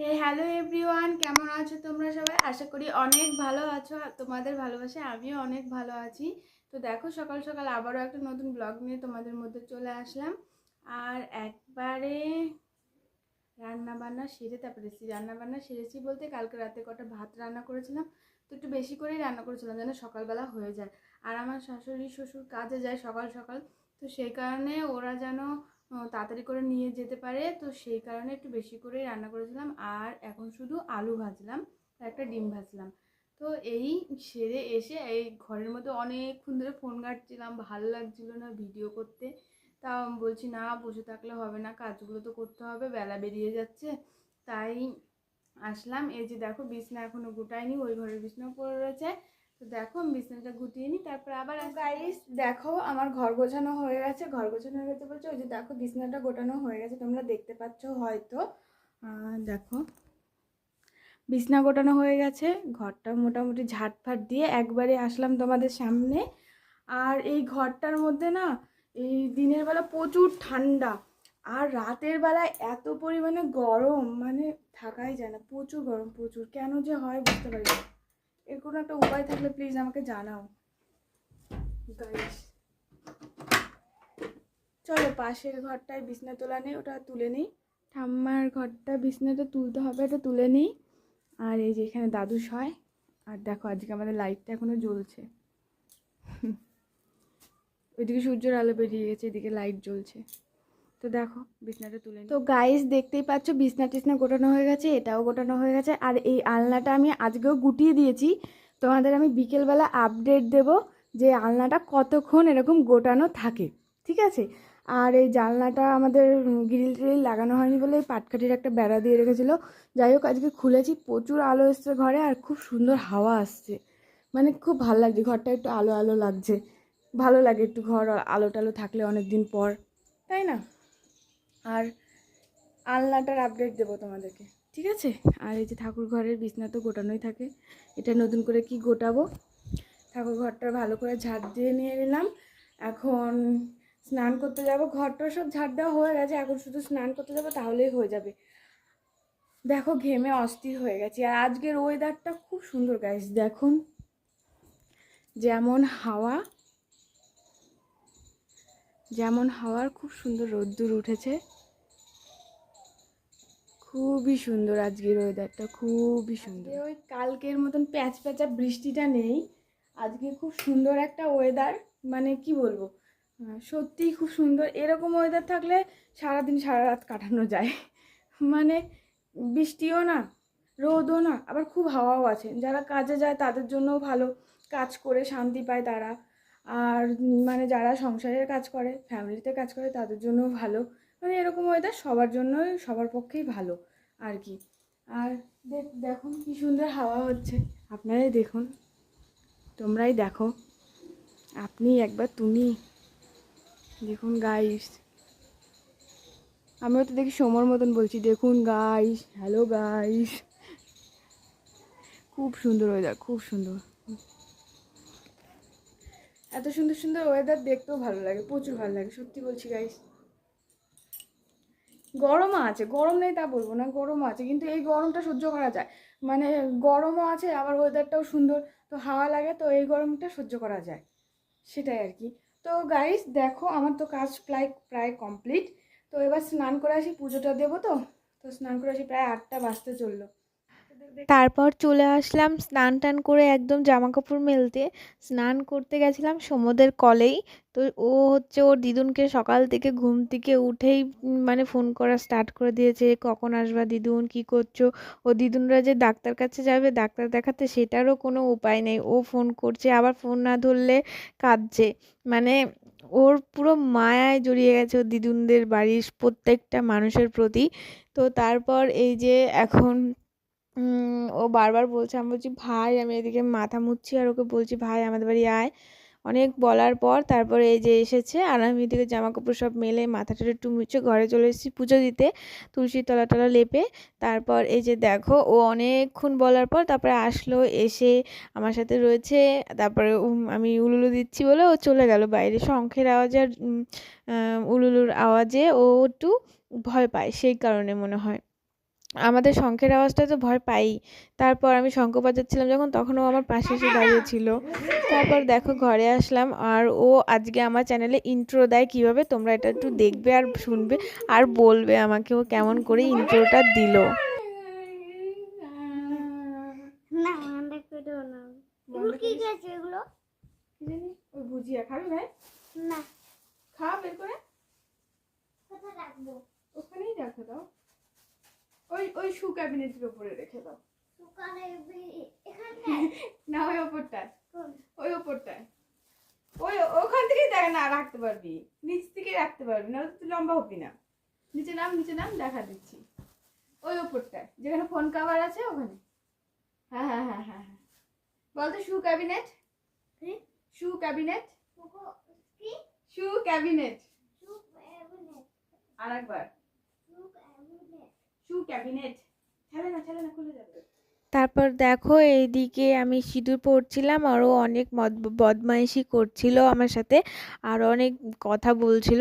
হে hello everyone কেমন আছো তোমরা সবাই? আশা করি অনেক ভালো আছো তোমাদের ভালোবাসে আমিও অনেক ভালো আছি। তো দেখো, সকাল সকাল আবারও একটা নতুন ব্লগ নিয়ে তোমাদের মধ্যে চলে আসলাম। আর একবারে রান্না বান্না সেরে, তারপরে এসেছি রান্না বান্না সেরেছি বলতে কালকে রাতে কটা ভাত রান্না করেছিলাম। তো একটু বেশি করেই রান্না করেছিলাম যেন সকালবেলা হয়ে যায়। আর আমার শাশুড়ি শ্বশুর কাজে যায় সকাল সকাল। তো সেই কারণে ওরা যেন তাড়াতাড়ি করে নিয়ে যেতে পারে। তো সেই কারণে একটু বেশি করেই রান্না করেছিলাম। আর এখন শুধু আলু ভাজলাম আর একটা ডিম ভাজলাম। তো এই সেরে এসে এই ঘরের মধ্যে অনেকক্ষণ ধরে ফোন ঘাটছিলাম। ভালো লাগছিল না ভিডিও করতে। তা বলছি, না, বসে থাকলে হবে না। কাজগুলো তো করতে হবে। বেলা বেরিয়ে যাচ্ছে। তাই আসলাম। এই যে দেখো, বিছনা এখনও গোটায়নি। ওই ঘরের বিছনা পড়ে রয়েছে। তো দেখো আমি বিছনাটা গুটিয়ে নিই তারপর আবার গাইস দেখো আমার ঘর গোছানো হয়ে গেছে। ঘর গোছানো হয়ে গেছে বলছে ওই যে দেখো বিছনাটা গোটানো হয়ে গেছে তোমরা দেখতে পাচ্ছ হয়তো। দেখো। বিছনা গোটানো হয়ে গেছে ঘরটা মোটামুটি ঝাটফাট দিয়ে একবারে আসলাম তোমাদের সামনে। আর এই ঘরটার মধ্যে না এই দিনের বেলা প্রচুর ঠান্ডা আর রাতের বেলায় এত পরিমাণে গরম মানে থাকাই যায় না প্রচুর গরম প্রচুর। কেন যে হয় বুঝতে পারি না এর কোনো একটা উপায় থাকলে প্লিজ আমাকে জানাও। চলো পাশের ঘরটায় বিছনা তোলা নেই, ওটা তুলে নিই। ঠাম্মার ঘরটা বিছনাটা তুলতে হবে, এটা তুলে নিই। আর এই যে এখানে দাদু হয় আর দেখো আজকে আমাদের লাইটটা এখনও জ্বলছে। ওইদিকে সূর্যের আলো বেরিয়ে গেছে, এদিকে লাইট জ্বলছে। তো দেখো বিছনাটা তুলে। তো গাইস দেখতেই পাচ্ছ বিছনা টিছনা গোটানো হয়ে গেছে এটাও গোটানো হয়ে গেছে। আর এই আলনাটা আমি আজকেও গুটিয়ে দিয়েছি। তোমাদের আমি বিকেলবেলা আপডেট দেব যে আলনাটা কতক্ষণ এরকম গোটানো থাকে ঠিক আছে? আর এই জানলাটা আমাদের গ্রিল ট্রিল লাগানো হয়নি বলে এই পাটকাঠির একটা বেড়া দিয়ে রেখেছিলো। যাই হোক আজকে খুলেছি প্রচুর আলো এসছে ঘরে আর খুব সুন্দর হাওয়া আসছে। মানে খুব ভালো লাগছে ঘরটা একটু আলো আলো লাগছে। ভালো লাগে একটু ঘর আলো টালো থাকলে অনেক দিন পর তাই না? আর আলনাটার আপডেট দেবো তোমাদেরকে। ঠিক আছে? আর এই যে ঠাকুর ঘরের বিছনা তো গোটানোই থাকে। এটা নতুন করে কি গোটাবো? ঠাকুর ঘরটা ভালো করে ঝাড় দিয়ে নিয়ে নিলাম। এখন স্নান করতে যাব। ঘরটা সব ঝাড় দেওয়া হয়ে গেছে। এখন শুধু স্নান করতে যাব, তাহলেই হয়ে যাবে। দেখো, ঘেমে অস্থির হয়ে গেছি। আর আজকের ওয়েদারটা খুব সুন্দর গাইস দেখুন, যেমন হাওয়া যেমন হাওয়ার খুব সুন্দর রোদ্দুর উঠেছে। খুবই সুন্দর আজকের ওয়েদারটা খুবই সুন্দর। ওই কালকের মতন প্যাচ প্যাচা বৃষ্টিটা নেই। আজকে খুব সুন্দর একটা ওয়েদার মানে কি বলব? সত্যিই খুব সুন্দর। এরকম ওয়েদার থাকলে সারাদিন সারা রাত কাটানো যায়। মানে বৃষ্টিও না রোদও না আবার খুব হাওয়াও আছে। যারা কাজে যায় তাদের জন্যও ভালো। কাজ করে শান্তি পায় তারা। আর মানে যারা সংসারের কাজ করে, ফ্যামিলিতে কাজ করে, তাদের জন্যও ভালো। মানে এরকম ওয়েদার সবার জন্যই, সবার পক্ষেই ভালো আর কি। আর দেখ- দেখুন কি সুন্দর হাওয়া হচ্ছে। আপনারাই দেখুন। তোমরাই দেখো। আপনি একবার তুমি দেখুন গাইস আমিও তো দেখি সমর মতন বলছি, দেখুন গাইস হ্যালো গাইস খুব সুন্দর ওয়েদার খুব সুন্দর। এত সুন্দর সুন্দর ওয়েদার দেখতেও ভালো লাগে, প্রচুর ভালো লাগে, সত্যি বলছি গাইস গরমও আছে, গরম নেই তা বলব না, গরমও আছে, কিন্তু এই গরমটা সহ্য করা যায়। মানে গরমও আছে, আবার ওয়েদারটাও সুন্দর, তো হাওয়া লাগে, তো এই গরমটা সহ্য করা যায়, সেটাই আর কি। তো গাইস দেখো, আমার তো কাজ প্রায় প্রায় কমপ্লিট তো এবার স্নান করে আসি, পুজোটা দেবো তো তো স্নান করে আসি, প্রায় আটটা বাজতে চলল। তারপর চলে আসলাম স্নান টান করে একদম জামা কাপড় মেলতে। স্নান করতে গেছিলাম সমুদ্রের কলেই। তো ও হচ্ছে ওর দিদুনকে সকাল থেকে ঘুম থেকে উঠেই মানে ফোন করা স্টার্ট করে দিয়েছে, কখন আসবা দিদুন? কি করছ? ও দিদুনরা যে ডাক্তার কাছে যাবে ডাক্তার দেখাতে সেটারও কোনো উপায় নেই। ও ফোন করছে, আবার ফোন না ধরলে কাঁদছে। মানে ওর পুরো মায়ায় জড়িয়ে গেছে ওর দিদুনদের বাড়ির প্রত্যেকটা মানুষের প্রতি। তো তারপর এই যে এখন ও বারবার বলছে, আমি বলছি, ভাই, আমি এদিকে মাথা মুছছি আর ওকে বলছি, ভাই, আমাদের বাড়ি আয়। অনেক বলার পর তারপরে এই যে এসেছে, আর আমি এদিকে জামা কাপড় সব মেলে মাথাটা একটু মুছে ঘরে চলে এসেছি পুজো দিতে তুলসী তলা টলা লেপে। তারপর এই যে দেখো, ও অনেকক্ষণ বলার পর তারপরে আসলো, এসে আমার সাথে রয়েছে। তারপরে আমি উলুলু দিচ্ছি বলে ও চলে গেল বাইরে। শঙ্খের আওয়াজ আর উলুলুর আওয়াজে ও একটু ভয় পায়, সেই কারণে মনে হয়। আমাদের শঙ্খের আওয়াজটা তো ভয় পাই। তারপর আমি শঙ্খ বাজাচ্ছিলাম যখন তখন ও আমার পাশে এসে দাঁড়িয়েছিল তারপর দেখো ঘরে আসলাম আর ও আজকে আমার চ্যানেলে ইন্ট্রো দেয় কীভাবে তোমরা এটা একটু দেখবে আর শুনবে আর বলবে আমাকে ও কেমন করে ইন্ট্রোটা দিল। ভুজিয়া খাবি ভাই? না। খা বের করে। কোথায় রাখব? ওখানেই রাখে দাও। ওই ওই শু ক্যাবিনেটের উপরে রেখে দাও। না ওই ওপরটায়। ওই ওপরটায়। ওই ওখান থেকেই দেখ না রাখতে পারবি। নিচ থেকে রাখতে পারবি না তুই লম্বা হবি না। নিচে নাম নিচে নাম দেখা দিচ্ছি। ওই ওপরটায় যেখানে ফোন কাভার আছে ওখানে। হ্যাঁ হ্যাঁ হ্যাঁ হ্যাঁ হ্যাঁ। বলতো shoe cabinet? Shoe cabinet? Shoe cabinet. আর একবার তারপর দেখো, এইদিকে আমি সিঁদুর পরছিলাম, আরও অনেক বদমাইশি করছিল আমার সাথে আর অনেক কথা বলছিল।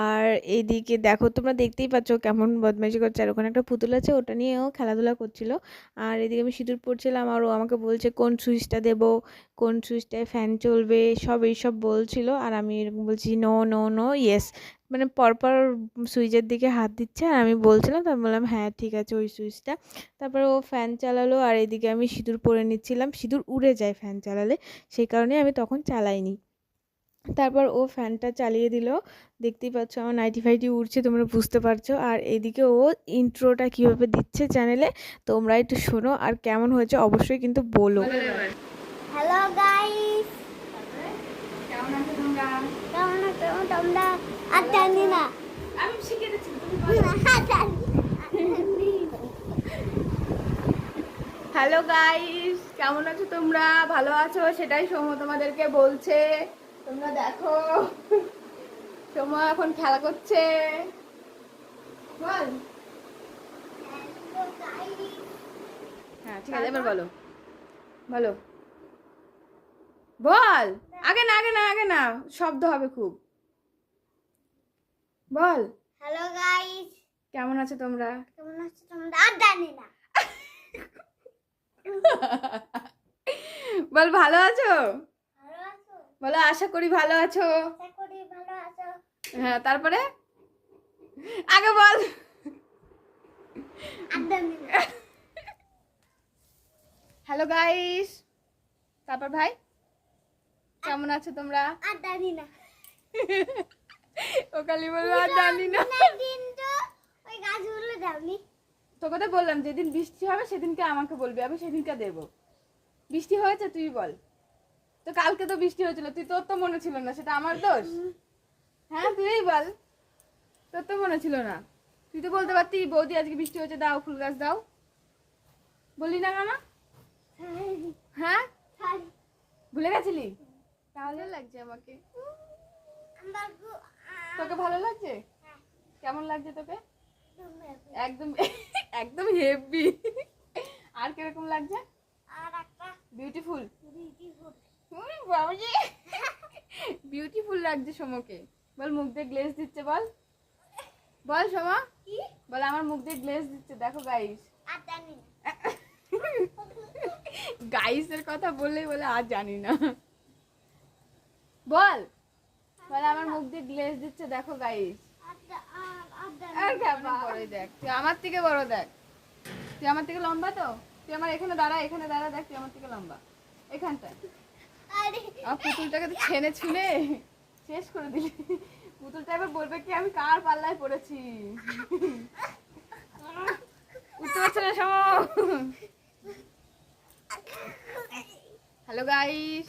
আর এইদিকে দেখো, তোমরা দেখতেই পাচ্ছ কেমন বদমাইশি করছে, আর ওখানে একটা পুতুল আছে, ওটা নিয়েও খেলাধুলা করছিল। আর এদিকে আমি সিঁদুর পরছিলাম, আর ও আমাকে বলছে, কোন সুইচটা দেব? কোন সুইচটায় ফ্যান চলবে? সব এইসব বলছিল, আর আমি এরকম বলছি নো নো নো ইয়েস মানে পরপর সুইচের দিকে হাত দিচ্ছে আর আমি বলছিলাম তারপর বললাম হ্যাঁ ঠিক আছে ওই সুইচটা। তারপরে ও ফ্যান চালালো আর এদিকে আমি সিঁদুর পরে নিচ্ছিলাম। সিঁদুর উড়ে যায় ফ্যান চালালে সেই কারণে আমি তখন চালাইনি। তারপর ও ফ্যানটা চালিয়ে দিল। দেখতেই পাচ্ছ আমার নাইটি ফাইটি উড়ছে তোমরা বুঝতে পারছ। আর এদিকে ও ইন্ট্রোটা কীভাবে দিচ্ছে চ্যানেলে তোমরা একটু শোনো আর কেমন হয়েছে অবশ্যই কিন্তু বলো। হ্যালো গাইস কেমন আছো তোমরা? কেমন আছো? তোমরা জানি না আমি শিখে দিচ্ছি হ্যালো গাইস কেমন আছো তোমরা? ভালো আছো? সেটাই সৌম্য তোমাদেরকে বলছে। তোমরা দেখো। সৌম্য এখন খেলা করছে। বল। হ্যাঁ ঠিক আছে এবার বলো। বলো। বল। আগে না আগে না আগে না। শব্দ হবে খুব। বল। হ্যালো গাইস কেমন আছো তোমরা? কেমন আছো তোমরা? আর জানি না। বল ভালো আছো? ভালো আছো? বলো আশা করি ভালো আছো। আশা করি ভালো আছো। হ্যাঁ তারপরে? আগে বল। হ্যালো গাইস তারপর ভাই? কেমন আছো তোমরা? আর জানি না। ও খালি বলব আর জানি না। ওই গাছগুলো যাওনি তোকে তো বললাম যেদিন বৃষ্টি হবে সেদিনকে আমাকে বলবি আমি সেদিনকে দেবো। বৃষ্টি হয়েছে তুই বল। তো কালকে তো বৃষ্টি হয়েছিল তুই তোর তো মনে ছিল না সেটা আমার দোষ? হ্যাঁ তুই বল। তোর তো মনে ছিল না। তুই তো বলতে পারতি বৌদি আজকে বৃষ্টি হয়েছে দাও ফুল গাছ দাও। বললি না কেন হ্যাঁ? ভুলে গেছিলি? তাহলে লাগছে আমাকে। তোকে ভালো লাগছে। কেমন লাগছে তোকে? একদম একদম হেভি আর কীরকম লাগছে? বিউটিফুল বাবাজি। বিউটিফুল লাগছে সোমকে। বল মুখ দিয়ে গ্লেজ দিচ্ছে বল। বল সোমা। কি? বল আমার মুখ দিয়ে গ্লেজ দিচ্ছে। দেখো গাইস গাইসের কথা বললেই বলে আর জানি না। বল। বল আমার মুখ দিয়ে গ্লেজ দিচ্ছে দেখো গাইস আর। কেমন দেখ। তুই আমার থেকে বড় দেখ। তুই আমার থেকে লম্বা তো? তুই আমার এখানে দাঁড়া এখানে দাঁড়া দেখ তুই আমার থেকে লম্বা। এখানটায়। আরে, পুতুলটাকে তো ছেনে ছুনে শেষ করে দিলি। পুতুলটা এবার বলবে কি আমি কার পাল্লায় পড়েছি? উঠতে পারছে না সম? হ্যালো গাইস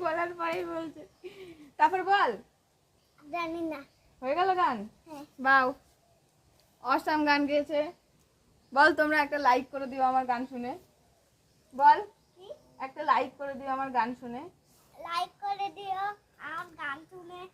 বলার পরেই বলছে। তারপর বল। জানি না। হয়ে গেল গান? হ্যাঁ। বাউ। অসাম গান গেয়েছে। বল তোমরা একটা লাইক করে দিও আমার গান শুনে। বল। কি? একটা লাইক করে দিও আমার গান শুনে। লাইক করে দিও আমার গান শুনে।